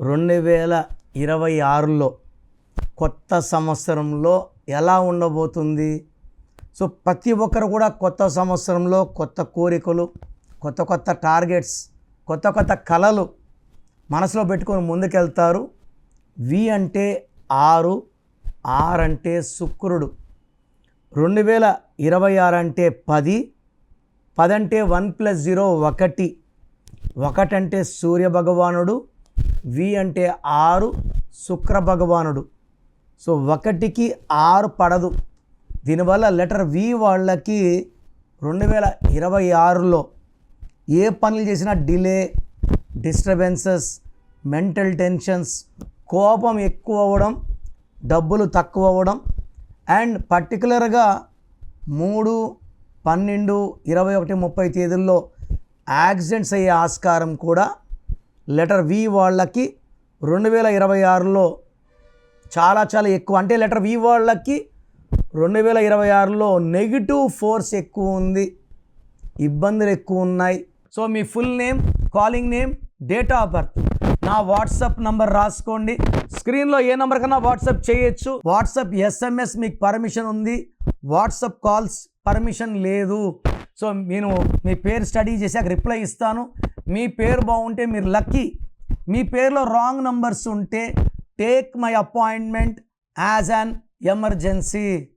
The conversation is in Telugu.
రెండు వేల ఇరవై ఆరులో కొత్త సంవత్సరంలో ఎలా ఉండబోతుంది? సో ప్రతి ఒక్కరు కూడా కొత్త సంవత్సరంలో కొత్త కోరికలు కొత్త కొత్త టార్గెట్స్ కొత్త కొత్త కళలు మనసులో పెట్టుకొని ముందుకెళ్తారు. వి అంటే ఆరు ఆర్ అంటే శుక్రుడు. రెండు వేల ఇరవై ఆరు అంటే పది పది అంటే వన్ ప్లస్ జీరో ఒకటి. ఒకటంటే సూర్య భగవానుడు వి అంటే ఆరు శుక్ర భగవానుడు. సో ఒకటికి ఆరు పడదు. దీనివల్ల లెటర్ వి వాళ్ళకి రెండు వేల ఇరవై ఆరులో ఏ పనులు చేసినా డిలే డిస్టర్బెన్సెస్ మెంటల్ టెన్షన్స్ కోపం ఎక్కువ అవ్వడం డబ్బులు తక్కువ అవ్వడం అండ్ పర్టికులర్గా మూడు పన్నెండు ఇరవై ఒకటి ముప్పై తేదీల్లో యాక్సిడెంట్స్ అయ్యే ఆస్కారం కూడా లెటర్ వి వాళ్ళకి రెండు వేల ఇరవై ఆరులో చాలా చాలా ఎక్కువ. అంటే లెటర్ వి వాళ్ళకి రెండు వేల ఇరవై ఆరులో నెగిటివ్ ఫోర్స్ ఎక్కువ ఉంది. ఇబ్బందులు ఎక్కువ ఉన్నాయి. So me full name calling name date of birth. నా వాట్సాప్ నంబర్ రాసుకోండి. స్క్రీన్లో ఏ నెంబర్ కన్నా వాట్సాప్ చేయొచ్చు. వాట్సాప్ ఎస్ఎంఎస్ మీకు పర్మిషన్ ఉంది. వాట్సాప్ కాల్స్ పర్మిషన్ లేదు. సో నేను మీ పేరు స్టడీ చేశాక రిప్లై ఇస్తాను. మీ పేరు బాగుంటే మీరు లక్కీ మీ పేరులో రాంగ్ నంబర్స్ ఉంటే take my appointment as an emergency